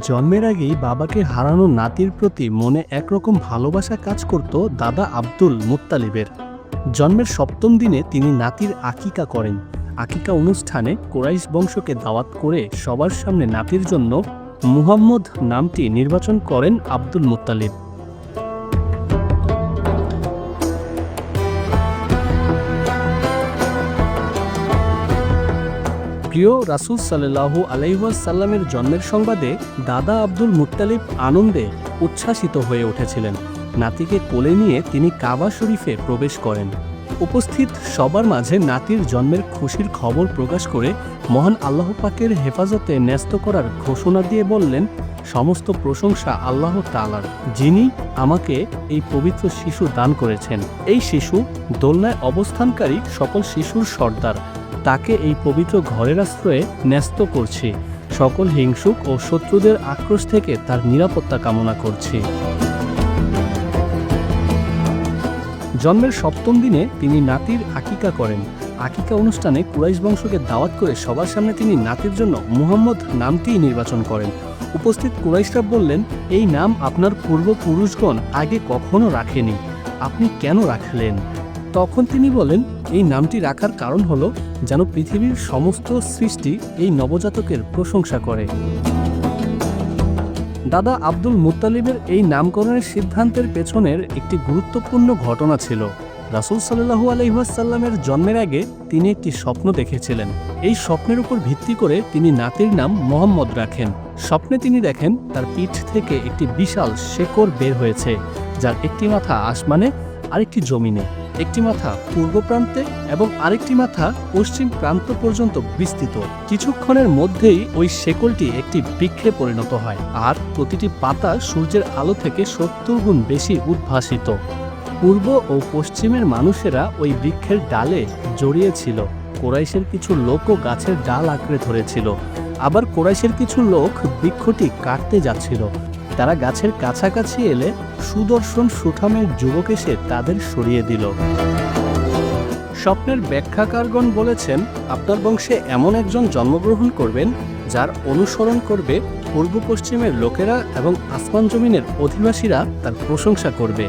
জন্মের আগেই বাবাকে হারানো নাতির প্রতি মনে একরকম ভালোবাসা কাজ করত দাদা আব্দুল মুত্তালিবের। জন্মের সপ্তম দিনে তিনি নাতির আকিকা করেন। আকিকা অনুষ্ঠানে কোরাইশ বংশকে দাওয়াত করে সবার সামনে নাতির জন্য মুহাম্মদ নামটি নির্বাচন করেন আব্দুল মুত্তালিব। প্রিয় রাসুল সাল্লাহু আলাইসাল্লামের জন্মের সংবাদে দাদা আব্দুল মুত্তালিব আনন্দে উচ্ছ্বাসিত হয়ে উঠেছিলেন। নাতিকে কোলে নিয়ে তিনি কাবা শরীফে প্রবেশ করেন। উপস্থিত সবার মাঝে নাতির জন্মের খুশির খবর প্রকাশ করে মহান আল্লাহ পাকের হেফাজতে ন্যস্ত করার ঘোষণা দিয়ে বললেন, সমস্ত প্রশংসা আল্লাহ তালার যিনি আমাকে এই পবিত্র শিশু দান করেছেন। এই শিশু দোলনায় অবস্থানকারী সকল শিশুর সর্দার। তাকে এই পবিত্র ঘরের আশ্রয়ে ন্যস্ত করছি। সকল হিংসুক ও শত্রুদের আক্রোশ থেকে তার নিরাপত্তা কামনা করছি। জন্মের সপ্তম দিনে তিনি নাতির আকিকা করেন। আকিকা অনুষ্ঠানে কুরাইশ বংশকে দাওয়াত করে সবার সামনে তিনি নাতির জন্য মুহাম্মদ নামটিই নির্বাচন করেন। উপস্থিত কুরাইশরা বললেন, এই নাম আপনার পূর্বপুরুষগণ আগে কখনো রাখেনি। আপনি কেন রাখলেন? তখন তিনি বলেন, এই নামটি রাখার কারণ হলো যেন পৃথিবীর সমস্ত সৃষ্টি এই নবজাতকের প্রশংসা করে। দাদা আব্দুল মুত্তালিবের এই নামকরণের সিদ্ধান্তের পেছনের একটি গুরুত্বপূর্ণ ঘটনা ছিল। রাসুল সাল্লাহু আলহিহাসাল্লামের জন্মের আগে তিনি একটি স্বপ্ন দেখেছিলেন। এই স্বপ্নের উপর ভিত্তি করে তিনি নাতির নাম মোহাম্মদ রাখেন। স্বপ্নে তিনি দেখেন তার পিঠ থেকে একটি বিশাল শেকড় বের হয়েছে, যার একটি মাথা আসমানে, আরেকটি জমিনে। একটি মাথা পূর্ব প্রান্তে এবং আরেকটি মাথা পশ্চিম প্রান্ত পর্যন্ত বিস্তৃত। কিছুক্ষণের মধ্যেই ওই শেকলটি একটি বৃক্ষে পরিণত হয় আর প্রতিটি পাতা সূর্যের আলো থেকে সত্তর গুণ বেশি উদ্ভাসিত। পূর্ব ও পশ্চিমের মানুষেরা ওই বৃক্ষের ডালে জড়িয়েছিল। কোরাইশের কিছু লোকও গাছের ডাল আঁকড়ে ধরেছিল। আবার কোরাইশের কিছু লোক বৃক্ষটি কাটতে যাচ্ছিল। তারা গাছের কাছাকাছি এলে সুদর্শন সুঠামের যুবক এসে তাদের সরিয়ে দিল। স্বপ্নের ব্যাখ্যাকারগণ বলেছেন, আপনার বংশে এমন একজন জন্মগ্রহণ করবেন, যার অনুসরণ করবে পূর্ব পশ্চিমের লোকেরা এবং আসমান জমিনের অধিবাসীরা তার প্রশংসা করবে।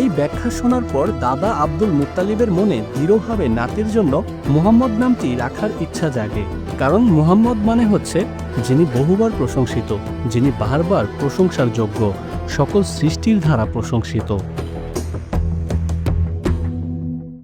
এই ব্যাখ্যা শোনার পর দাদা আব্দুল মুত্তালিবের মনে দৃঢ়ভাবে নাতির জন্য মুহাম্মদ নামটি রাখার ইচ্ছা জাগে। কারণ মুহাম্মদ মানে হচ্ছে যিনি বহুবার প্রশংসিত, যিনি বারবার প্রশংসার যোগ্য, সকল সৃষ্টির ধারা প্রশংসিত।